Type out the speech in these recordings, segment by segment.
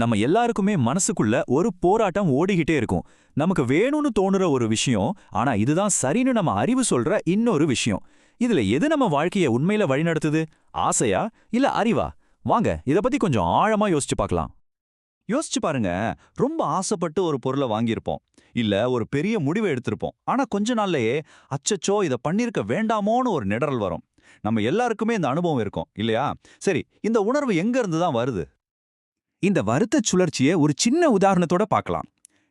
நம்ம எல்லாருக்குமே மனசுக்குள்ள ஒரு போராட்டம் ஓடிக்கிட்டே இருக்கும். நமக்கு வேணும்னு தோணுற ஒரு விஷயம் ஆனா இதுதான் சரின்னு நம்ம அறிவு சொல்ற இன்னொரு விஷயம். இதுல எது நம்ம வாழ்க்கைய உண்மையில வழிநடத்துது? ஆசையா? இல்ல அறிவா? வாங்க இத பத்தி கொஞ்சம் ஆழமா யோசிச்சு பார்க்கலாம் யோசிச்சு பாருங்க ரொம்ப ஆசைப்பட்டு ஒரு பொருளை வாங்கியிருப்போம். இல்ல ஒரு பெரிய முடிவை எடுத்திருப்போம். ஆனா கொஞ்ச நாள்லயே அச்சச்சோ இத பண்ணிருக்க வேண்டாமோன்னு ஒரு நிடறல் வரும். நம்ம எல்லாருக்குமே இந்த அனுபவம் இருக்கும் இல்லையா? சரி இந்த உணர்வு எங்க இருந்து தான் வருது? இந்த வருத்த சுழற்சியை ஒரு சின்ன உதாரணத்தோட பார்க்கலாம்.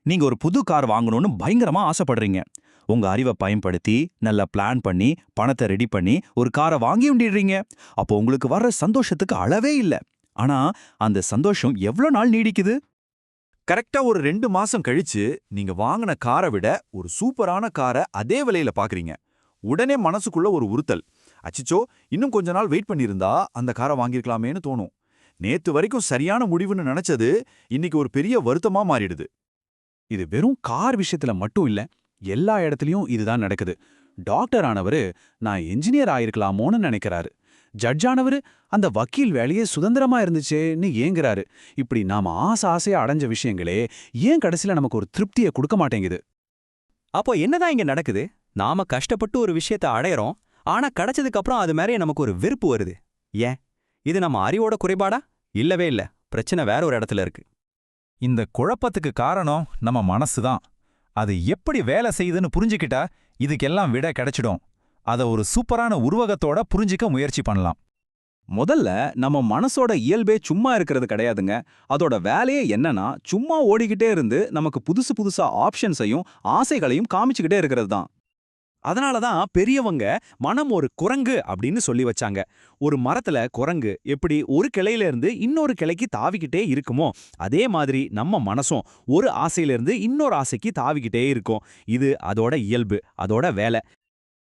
நீங்க ஒரு புது கார் வாங்கணும்னு பயங்கரமா ஆசைப்படுறீங்க. உங்க அறிவை பயன்படுத்தி நல்லா பிளான் பண்ணி பணத்தை ரெடி பண்ணி ஒரு காரை வாங்கி உண்டிடுறீங்க. அப்போ உங்களுக்கு வர்ற சந்தோஷத்துக்கு அளவே இல்ல. ஆனா அந்த சந்தோஷம் எவ்வளோ நாள் நீடிக்குது? கரெக்டா ஒரு ரெண்டு மாசம் கழிச்சு நீங்க வாங்கின காரை விட ஒரு சூப்பரான காரை அதே விலையில பாக்குறீங்க உடனே மனசுக்குள்ள ஒரு உறுத்தல். அச்சிச்சோ இன்னும் கொஞ்ச நாள் வெயிட் பண்ணியிருந்தா அந்த காரை வாங்கியிருக்கலாமேன்னு தோணும். நேத்து வரைக்கும் சரியான முடிவுன்னு நினைச்சது இன்னைக்கு ஒரு பெரிய வருத்தமா மாறிடுது. இது வெறும் கார் விஷயத்துல மட்டும் இல்ல எல்லா இடத்துலயும் இதுதான் நடக்குது. டாக்டர் ஆனவரு நான் என்ஜினியர் ஆயிருக்கலாமோன்னு நினைக்கிறாரு. ஜட்ஜானவரு அந்த வக்கீல் வேலையே சுதந்திரமா இருந்துச்சேன்னு ஏங்குறாரு. இப்படி நாம ஆசை ஆசையா அடைஞ்ச விஷயங்களே ஏன் கடைசியில நமக்கு ஒரு திருப்தியை கொடுக்க மாட்டேங்குது? அப்போ என்னதான் இங்க நடக்குது? நாம கஷ்டப்பட்டு ஒரு விஷயத்த அடையறோம் ஆனா கிடைச்சதுக்கு அப்புறம் அது மேலே நமக்கு ஒரு வெறுப்பு வருது. ஏன்? இது நம்ம அறிவோட குறைபாடா? இல்லவே இல்ல. பிரச்சனை வேற ஒரு இடத்துல இருக்கு. இந்த குழப்பத்துக்கு காரணம் நம்ம மனசு தான். அது எப்படி வேலை செய்யுதுன்னு புரிஞ்சுக்கிட்டா இதுக்கெல்லாம் விட கிடைச்சிடும். அத ஒரு சூப்பரான உருவகத்தோட புரிஞ்சிக்க முயற்சி பண்ணலாம். முதல்ல நம்ம மனசோட இயல்பே சும்மா இருக்கிறது கிடையாதுங்க. அதோட வேலையே என்னன்னா சும்மா ஓடிக்கிட்டே இருந்து நமக்கு புதுசு புதுசா ஆப்ஷன்ஸையும் ஆசைகளையும் காமிச்சுக்கிட்டே இருக்கிறது தான். அதனால தான் பெரியவங்க மனம் ஒரு குரங்கு அப்படின்னு சொல்லி வச்சாங்க. ஒரு மரத்துல குரங்கு எப்படி ஒரு கிளையிலேருந்து இன்னொரு கிளைக்கு தாவிக்கிட்டே இருக்குமோ அதே மாதிரி நம்ம மனசும் ஒரு ஆசையில இருந்து இன்னொரு ஆசைக்கு தாவிக்கிட்டே இருக்கும். இது அதோட இயல்பு அதோட வேலை.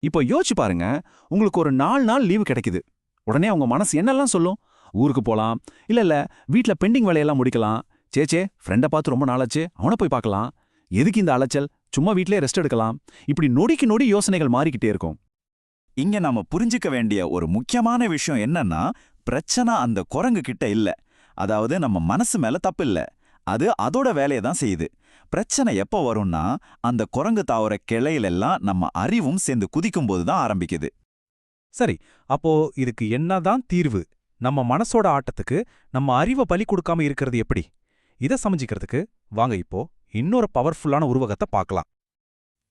இப்போ யோசிச்சு பாருங்க உங்களுக்கு ஒரு நாலு நாள் லீவு கிடைக்குது. உடனே அவங்க மனசு என்னெல்லாம் சொல்லும்? ஊருக்கு போலாம் இல்லை இல்லை வீட்ல பெண்டிங் வேலையெல்லாம் முடிக்கலாம். சேச்சே ஃப்ரெண்டை பார்த்து ரொம்ப நாளாச்சு அவனை போய் பார்க்கலாம். எதுக்கு இந்த அலைச்சல்? சும்மா வீட்லயே ரெஸ்ட் எடுக்கலாம். இப்படி நொடிக்கு நொடி யோசனைகள் மாறிக்கிட்டே இருக்கும். இங்க நாம புரிஞ்சுக்க வேண்டிய ஒரு முக்கியமான விஷயம் என்னன்னா பிரச்சனை அந்த குரங்கு கிட்ட இல்ல. அதாவது நம்ம மனசு மேல தப்பு இல்ல. அது அதோட வேலையை தான் செய்யுது. பிரச்சனை எப்போ வரும்னா அந்த குரங்கு தாவர கிளையிலெல்லாம் நம்ம அறிவும் சேர்ந்து குதிக்கும்போது தான் ஆரம்பிக்குது. சரி அப்போ இதுக்கு என்னதான் தீர்வு? நம்ம மனசோட ஆட்டத்துக்கு நம்ம அறிவை பலி கொடுக்காம இருக்கிறது எப்படி? இத சமைச்சிக்கிறதுக்கு வாங்க இப்போ. இன்னொரு பவர்ஃபுல்லான உருவகத்தை பார்க்கலாம்.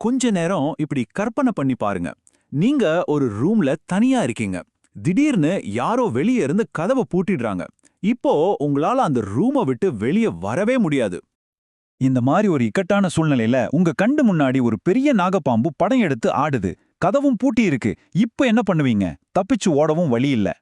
கொஞ்ச நேரம் இப்படி கற்பனை பண்ணி பாருங்க. நீங்க ஒரு ரூம்ல தனியா இருக்கீங்க. திடீர்னு யாரோ வெளியே இருந்து கதவை பூட்டிடுறாங்க. இப்போ உங்களால அந்த ரூமை விட்டு வெளியே வரவே முடியாது. இந்த மாதிரி ஒரு இக்கட்டான சூழ்நிலையில உங்க கண்டு முன்னாடி ஒரு பெரிய நாகப்பாம்பு படம் எடுத்து ஆடுது. கதவும் பூட்டி இருக்கு. என்ன பண்ணுவீங்க? தப்பிச்சு ஓடவும் வழி இல்ல.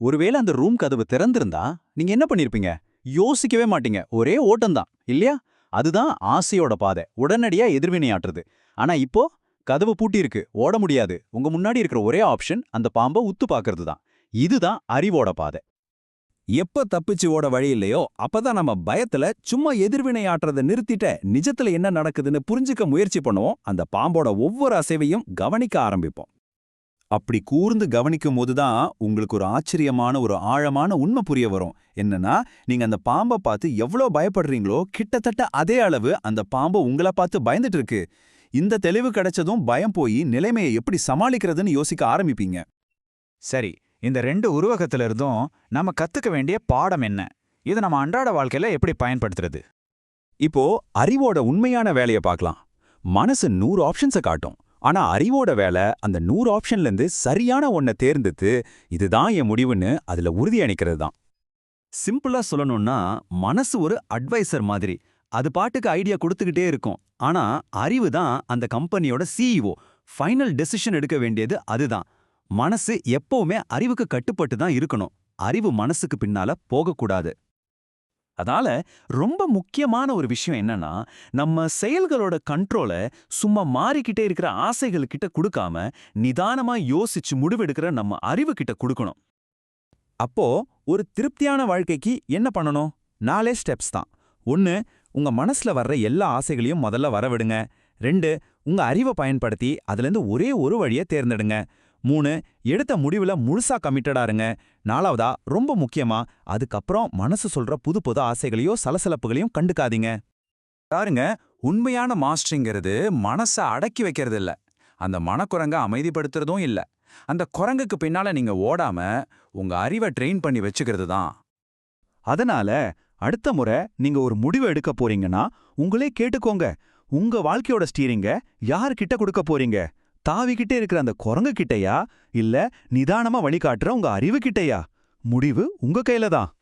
ஒருவேளை அந்த ரூம் கதவு திறந்திருந்தா நீங்க என்ன பண்ணிருப்பீங்க? யோசிக்கவே மாட்டீங்க. ஒரே ஓட்டம்தான். இல்லையா? அதுதான் ஆசையோட பாதை. உடனடியா எதிர்வினையாற்றுது ஆனா இப்போ கதவு பூட்டியிருக்கு. ஓட முடியாது. உங்க முன்னாடி இருக்கிற ஒரே ஆப்ஷன் அந்த பாம்பை உத்து பாக்குறது தான் இதுதான் அறிவோட பாதை. எப்ப தப்பிச்சு ஓட வழி இல்லையோ அப்பதான் நம்ம பயத்துல சும்மா எதிர்வினை நிறுத்திட்ட நிஜத்துல என்ன நடக்குதுன்னு புரிஞ்சுக்க முயற்சி பண்ணுவோம். அந்த பாம்போட ஒவ்வொரு அசைவையும் கவனிக்க ஆரம்பிப்போம். அப்படி கூர்ந்து கவனிக்கும் போதுதான் உங்களுக்கு ஒரு ஆச்சரியமான ஒரு ஆழமான உண்மை புரிய வரும். என்னன்னா நீங்க அந்த பாம்பை பார்த்து எவ்வளோ பயப்படுறீங்களோ கிட்டத்தட்ட அதே அளவு அந்த பாம்பு உங்களை பார்த்து பயந்துட்டு இருக்கு இந்த தெளிவு கிடைச்சதும் பயம் போய் நிலைமையை எப்படி சமாளிக்கிறதுன்னு யோசிக்க ஆரம்பிப்பீங்க. சரி இந்த ரெண்டு உருவகத்துல இருந்தும் நம்ம கத்துக்க வேண்டிய பாடம் என்ன? இதை நம்ம அன்றாட வாழ்க்கையில எப்படி பயன்படுத்துறது? இப்போ அறிவோட உண்மையான வேலையை பார்க்கலாம். மனசு நூறு ஆப்ஷன்ஸை காட்டும். ஆனா அறிவோட வேலை அந்த நூறு ஆப்ஷன்ல இருந்து சரியான ஒன்ன தேர்ந்தெடுத்து இதுதான் என் முடிவுன்னு அதுல உறுதி அணிக்கிறது தான் சிம்பிளா சொல்லணும்னா மனசு ஒரு அட்வைசர் மாதிரி. அது பாட்டுக்கு ஐடியா கொடுத்துக்கிட்டே இருக்கும். ஆனா அறிவு தான் அந்த கம்பெனியோட சிஇஓ ஃபைனல் டெசிஷன் எடுக்க வேண்டியது அதுதான். மனசு எப்பவுமே அறிவுக்கு கட்டுப்பட்டு தான் இருக்கணும். அறிவு மனசுக்கு பின்னால போகக்கூடாது. அதனால ரொம்ப முக்கியமான ஒரு விஷயம் என்னன்னா நம்ம செயல்களோட கண்ட்ரோலை சும்மா மாறிக்கிட்டே இருக்கிற ஆசைகள் கிட்ட கொடுக்காம நிதானமா யோசிச்சு முடிவெடுக்கிற நம்ம அறிவு கிட்ட கொடுக்கணும். அப்போ ஒரு திருப்தியான வாழ்க்கைக்கு என்ன பண்ணணும்? நாலே ஸ்டெப்ஸ் தான். ஒன்னு உங்க மனசுல வர்ற எல்லா ஆசைகளையும் முதல்ல வரவிடுங்க. ரெண்டு உங்க அறிவை பயன்படுத்தி அதுலேருந்து ஒரே ஒரு வழியை தேர்ந்தெடுங்க. மூணு எடுத்த முடிவுல முழுசா கமிட்டடா இருங்க. நாலாவதா ரொம்ப முக்கியமா அதுக்கப்புறம் மனசு சொல்ற புது புது ஆசைகளையோ சலசலப்புகளையும் கண்டுக்காதீங்க. பாருங்க உண்மையான மாஸ்டரிங்கிறது மனசை அடக்கி வைக்கிறது இல்ல. அந்த மனக்குரங்க அமைதிப்படுத்துறதும் இல்ல. அந்த குரங்குக்கு பின்னால நீங்க ஓடாம உங்க அறிவை ட்ரெயின் பண்ணி வச்சுக்கிறது தான். அதனால அடுத்த முறை நீங்க ஒரு முடிவு எடுக்க போறீங்கன்னா உங்களே கேட்டுக்கோங்க. உங்க வாழ்க்கையோட ஸ்டீரிங்க யார்கிட்ட கொடுக்க போறீங்க? தாவிக்கிட்டே இருக்கிற அந்த குரங்கு கிட்டயா? இல்ல நிதானமா வழிகாட்டுற உங்க அறிவு கிட்டயா? முடிவு உங்க கையில தான்.